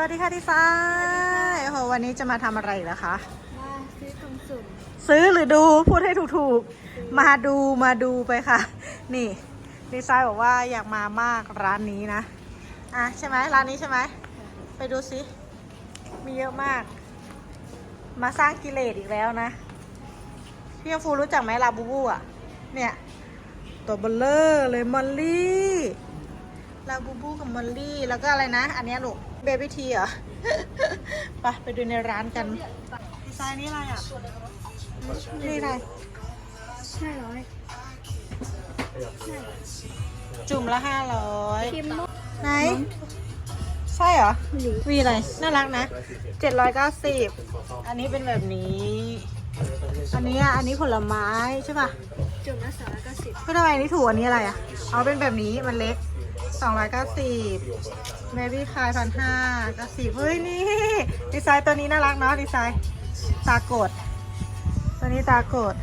วัสดีค่ะดีไซน์โอ้โหวันนี้จะมาทำอะไรอีกแล้วคะ มาซื้อทองสุ่มซื้อหรือดูพูดให้ถูกๆ มาดูมาดูไปค่ะ นี่ดีไซน์บอกว่าอยากมามากร้านนี้นะ อะใช่ไหมร้านนี้ใช่ไหม ไปดูสิ มีเยอะมาก มาสร้างกิเลสอีกแล้วนะ พี่ยงฟูรู้จักไหมลาบูบูอะ เนี่ย ตัวเบลเลอร์เลยมอลลี่ ลาบูบูกับมอลลี่ แล้วก็อะไรนะ อันเนี้ยลูก เบบี้ทีเหรอไปไปดูในร้านกันดีไซน์นี้อะไรอะนี่อะไรห้าร้อยจุ่มละห้าร้อยคิมมไหน ใช่เหรอหรือวีอะไร น่ารักนะเจ็ดร้อยเก้าสิบอันนี้เป็นแบบนี้ อันนี้อะอันนี้ผลไม้ใช่ป่ะจุ่มละสองร้อยเก้าสิบไม่ทำไมอันนี้ถูกอันนี้อะไรอะ เอาเป็นแบบนี้มันเล็ก สองร้อยเก้าสิบเมบี้คายพันห้าเก้าสิบเฮ้ยนี่ ดีไซน์ตัวนี้น่ารักเนาะดีไซน์ตาโกด ตัวนี้ตาโกด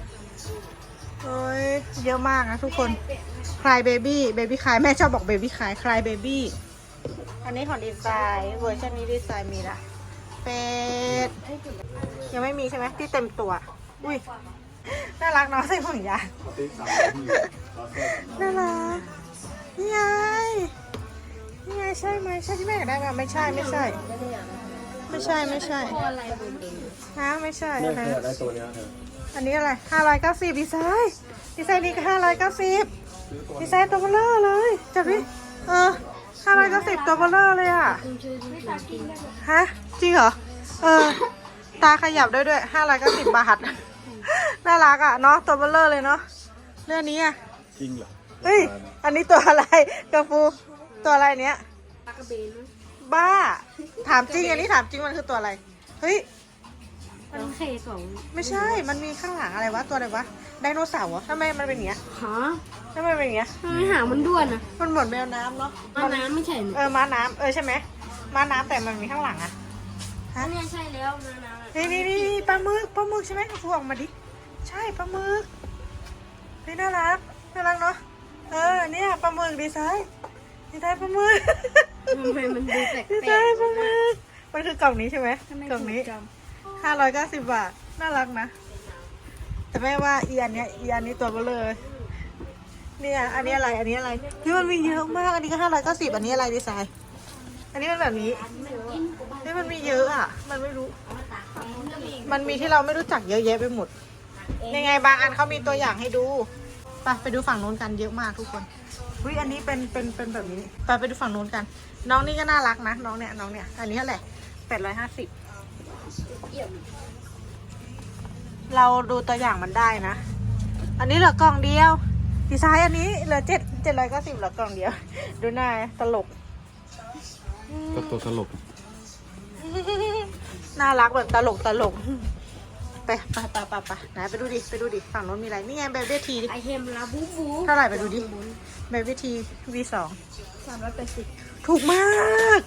เฮ้ยเยอะมากนะทุกคนคลายเบบี้เบบี้คลายแม่ชอบบอกเบบี้คลายคลายเบบี้อันนี้ของดีไซน์เวอร์ชันนี้ดีไซน์มีละเป็ดยังไม่มีใช่ไหมที่เต็มตัว อุ้ยน่ารักเนาะใส่ห่วงยางน่ารัก นี่ไงนี่ไงใช่ไหมใช่ที่แม่อยากได้ไหมไม่ใช่ไม่ใช่ ไม่ใช่ไม่ใช่อะไรบุญเองฮะไม่ใช่เนี่ยอะไรเธออยากได้ตัวเนี้ยเธออันนี้อะไรห้าร้อยเก้าสิบดีไซน์ดีไซน์นี้ก็ห้าร้อยเก้าสิบซื้อตัวดีไซน์ตัวเบลเลอร์เลยจับดิเออห้าร้อยเก้าสิบตัวเบลเลอร์เลยอะคุณช่วยไม่ตากินได้ฮะจริงเหรอเออตาขยับได้ด้วยห้าร้อยเก้าสิบบาทน่ารักอะเนาะตัวเบลเลอร์เลยเนาะเรื่องนี้อะจริงเหรอ เฮ้ย อันนี้ตัวอะไรกาฟูตัวอะไรเนี้ยปลากระเบนมั้งบ้า ถามจริงอันนี้ถามจริงมันคือตัวอะไร เฮ้ยมันเคของไม่ใช่ มันมีข้างหลังอะไรวะ ตัวอะไรวะ ไดโนเสาร์เหรอทำไมมันเป็นอย่างเงี้ยฮะทำไมเป็นอย่างเงี้ย ทำไมหางมันด้วนอะมันเหมือนแมวน้ำเนาะมันน้ำไม่ใช่หนูเออ ม้าน้ำเออใช่ไหมม้าน้ำแต่มันมีข้างหลังอะอันเนี้ยใช่แล้วมันน้ำนี่นี่นี่นี่ปลาหมึกปลาหมึกใช่ไหมฟูออกมาดิ ใช่ปลาหมึกนี่น่ารัก น่ารักเนาะ เออเนี่ยปลาหมึกดีไซน์ดีไซน์ปลาหมึกทำไมมันดูแปลกดีๆไซน์ปลาหมึกมันคือกล่องนี้ใช่ไหมทำไมกล่องนี้ถูจห้าร้อยเก้าสิบบาทน่ารักนะ แต่แม่ว่าอีอันเนี้ยอีอันนี้ตัวเบลเลยเนี่ยอันนี้อะไรอันนี้อะไรที่มันมีเยอะมากอันนี้ก็ห้าร้อยเก้าสิบอันนี้อะไรดีไซน์อันนี้มันแบบนี้นี่มันมีเยอะอะ มันไม่รู้ มันมีที่เราไม่รู้จักเยอะแยะไปหมดยังไงบางอันเขามีตัวอย่างให้ดู ไปไปดูฝั่งนู้นกันเยอะมากทุกคนอุ้ยอันนี้เป็นเป็นเป็นแบบนี้ ไปไปดูฝั่งนู้นกัน น้องนี่ก็น่ารักนะน้องเนี่ยน้องเนี่ยอันนี้เท่าไหร่แปดร้อยห้าสิบเอี่ยมเราดูตัวอย่างมันได้นะ อันนี้เหลือกล่องเดียว ดีไซน์อันนี้เหลือเจ็ดเจ็ดร้อยเก้าสิบเหลือกล่องเดียว ดูหน้าตลกก็ตัวตลก น่ารักแบบตลกตลก ไปไปไปไปไปไหนไปดูดิไปดูดิฝั่งโน้นมีอะไรนี่ไงเบบี้ทีไอเทมลาบูบูเท่าไหร่ไปดูดิเบบี้ทีวีสองสามร้อยแปดสิบถูกมาก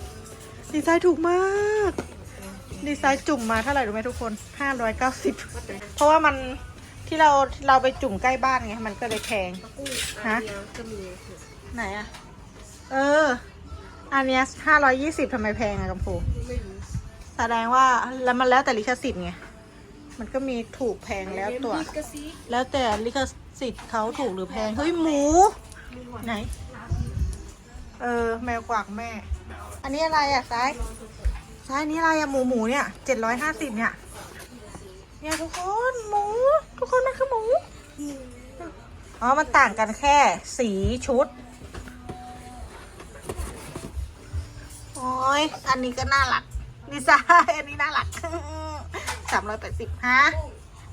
ดีไซน์ถูกมากดีไซน์จุ่มมาเท่าไหร่รู้ไหมทุกคนห้าร้อยเก้าสิบเพราะว่ามันที่เราเราไปจุ่มใกล้บ้านไงมันก็เลยแพงกู้ฮะอันเดียวก็มีไหนอะเออ อันเนี้ยห้าร้อยยี่สิบทำไมแพงอะกัมพูไม่รู้แสดงว่าแล้วมันแล้วแต่ลิขสิทธิ์ไง มันก็มีถูกแพงแล้วตัวเอ็มพีกระซิบแล้วแต่ลิขสิทธิ์เขาถูกหรือแพง เฮ้ยหมู ไหน เออ แมวกวากแม่ อันนี้อะไรอะซ้ายซ้ายนี้อะไรอะหมูหมูเนี่ยเจ็ดร้อยห้าสิบเนี่ย เนี่ยทุกคนหมู ทุกคนมันคือหมู อ๋อ มันต่างกันแค่สีชุดโอ้ยอันนี้ก็น่ารักดีไซน์อันนี้น่ารัก สามร้อยแปดสิบฮะ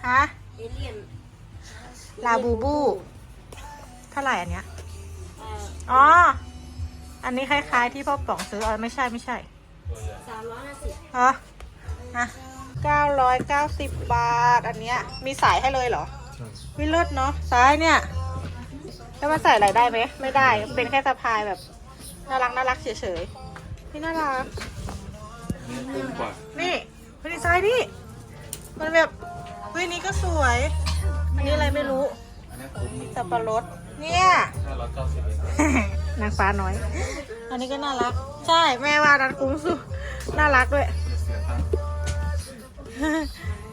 ฮะ เอเลี่ยนลาบูบู เท่าไหร่อันเนี้ย เอ่ออ๋อ อันนี้คล้ายๆที่พ่อป๋องซื้ออ๋อไม่ใช่ไม่ใช่สามร้อยห้าสิบฮะนะเก้าร้อยเก้าสิบบาท อันเนี้ย มีสายให้เลยเหรอ ใช่วิเลิศเนาะซ้ายเนี่ย แล้วมันใส่อะไรได้ไหม ไม่ได้ เป็นแค่สะพายแบบ น่ารักน่ารักเฉยๆนี่น่ารัก นี่คุ้มกว่า นี่เป็นดีไซน์นี่ มันแบบเฮ้ยนี่ก็สวย อันนี้อะไรไม่รู้ อันนี้คุ้มสับปะรด เนี่ย ห้าร้อยเก้าสิบเองนางฟ้าน้อย อันนี้ก็น่ารัก ใช่แม่ว่าดันคุ้มสุด น่ารักด้วย เสียตังค์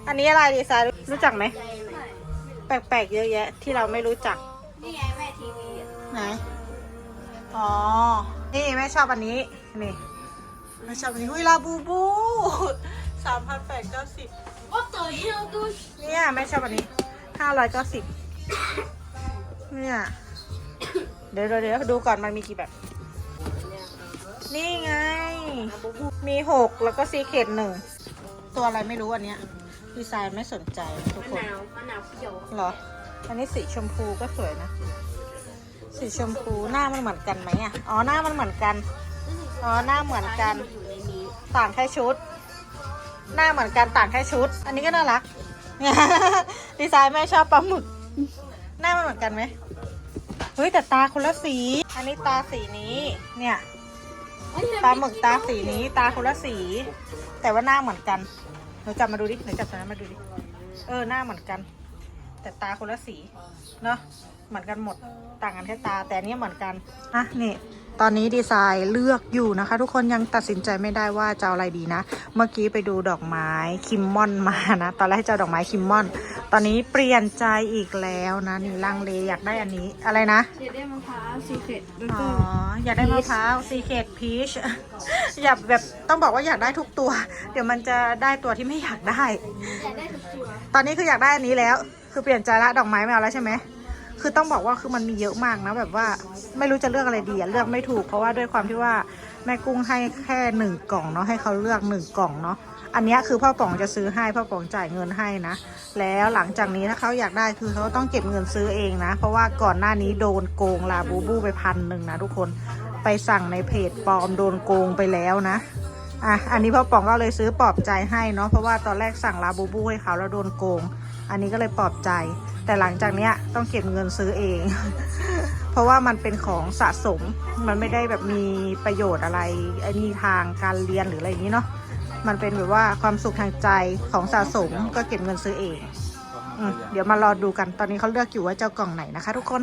อันนี้อะไรดีไซน์รู้จักไหม แปลกๆเยอะแยะ ที่เราไม่รู้จัก นี่ไงแม่ทีวีอะไหน อ๋อ นี่แม่ชอบอันนี้ นี่แม่ชอบอันนี้ หุยลาบูบู สามพันแปดเก้าสิบโอ้ตัวเดียวดูเนี่ยแม่ชอบอันนี้ห้าร้อยเก้าสิบเนี่ย เดี๋ยวเดี๋ยวเดี๋ยวดูก่อนมันมีกี่แบบ นี่ไง มีหกแล้วก็ซีเคดหนึ่ง ตัวอะไรไม่รู้อันเนี้ยดีไซน์ไม่สนใจทุกมะคน นาวมะนาวเขียวเหรอ อันนี้สีชมพูก็สวยนะ สีชมพูหน้ามันเหมือนกันไหมอะ อ๋อหน้ามันเหมือนกัน อ๋อหน้าเหมือนกัน อยู่ในนี้ต่างแค่ชุด หน้าเหมือนกันต่างแค่ชุด อันนี้ก็น่ารัก ดีไซน์แม่ชอบปลาหมึก หน้ามันเหมือนกันไหมเฮ้ยแต่ตาคนละสี อันนี้ตาสีนี้ เนี่ยปลาหมึกตาสีนี้ ตาคนละสี แต่ว่าหน้าเหมือนกันหนูจับมาดูดิหนูจับตัวนั้นมาดูดิ เออหน้าเหมือนกัน แต่ตาคนละสี เนาะเหมือนกันหมด ต่างกันแค่ตา แต่อันนี้เหมือนกัน อะนี่ ตอนนี้ดีไซน์เลือกอยู่นะคะ ทุกคนยังตัดสินใจไม่ได้ว่าจะเอาอะไรดีนะ เมื่อกี้ไปดูดอกไม้คิมมอนมานะ ตอนแรกจะเอาดอกไม้คิมมอน ตอนนี้เปลี่ยนใจอีกแล้วนะนี่ลังเลอยากได้อันนี้อะไรนะอยากได้มะพร้าวซีเคร็ตแล้วอ๋อก็อยากได้มะพร้าวซีเคดพีช อยากแบบต้องบอกว่าอยากได้ทุกตัว เดี๋ยวมันจะได้ตัวที่ไม่อยากได้ อยากได้ทุกตัวตอนนี้คืออยากได้อันนี้แล้ว คือเปลี่ยนใจละดอกไม้ไม่เอาแล้วใช่ไหม คือต้องบอกว่าคือมันมีเยอะมากนะแบบว่าไม่รู้จะเลือกอะไรดีอะเลือกไม่ถูกเพราะว่าด้วยความที่ว่าแม่กุ้งให้แค่หนึ่งกล่องเนาะให้เขาเลือกหนึ่งกล่องเนาะอันนี้คือพ่อป๋องจะซื้อให้พ่อป๋องจ่ายเงินให้นะ แล้วหลังจากนี้ถ้าเขาอยากได้คือเขาต้องเก็บเงินซื้อเองนะ เพราะว่าก่อนหน้านี้โดนโกงลาบูบูไปพันหนึ่งนะทุกคนไปสั่งในเพจปลอมโดนโกงไปแล้วนะ อะ อันนี้พ่อป๋องก็เลยซื้อปลอบใจให้เนาะ เพราะว่าตอนแรกสั่งลาบูบูให้เขาแล้วโดนโกง อันนี้ก็เลยปลอบใจ แต่หลังจากเนี้ยต้องเก็บเงินซื้อเอง เพราะว่ามันเป็นของสะสม มันไม่ได้แบบมีประโยชน์อะไรไอ้นี่ทางการเรียนหรืออะไรอย่างนี้เนาะ มันเป็นแบบว่าความสุขทางใจของสะสมก็เก็บเงินซื้อเอง อืมเดี๋ยวมารอดูกัน ตอนนี้เขาเลือกอยู่ว่าเจ้ากล่องไหนนะคะ ทุกคน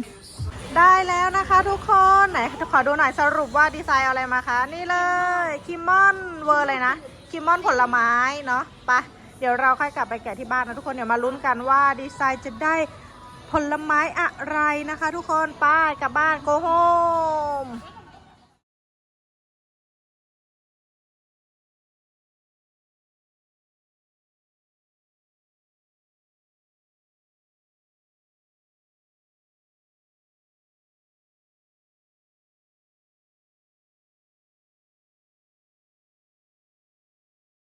ได้แล้วนะคะทุกคนไหนขอดูหน่อยสรุปว่าดีไซน์อะไรมาคะ นี่เลยคิมมอนเวอร์เลยนะคิมมอนผลไม้เนาะไปะเดี๋ยวเราค่อยกลับไปแกะที่บ้านนะทุกคนเดี๋ยวมาลุ้นกันว่าดีไซน์จะได้ผลไม้อะไรนะคะ ทุกคนไปกลับบ้านโกโฮม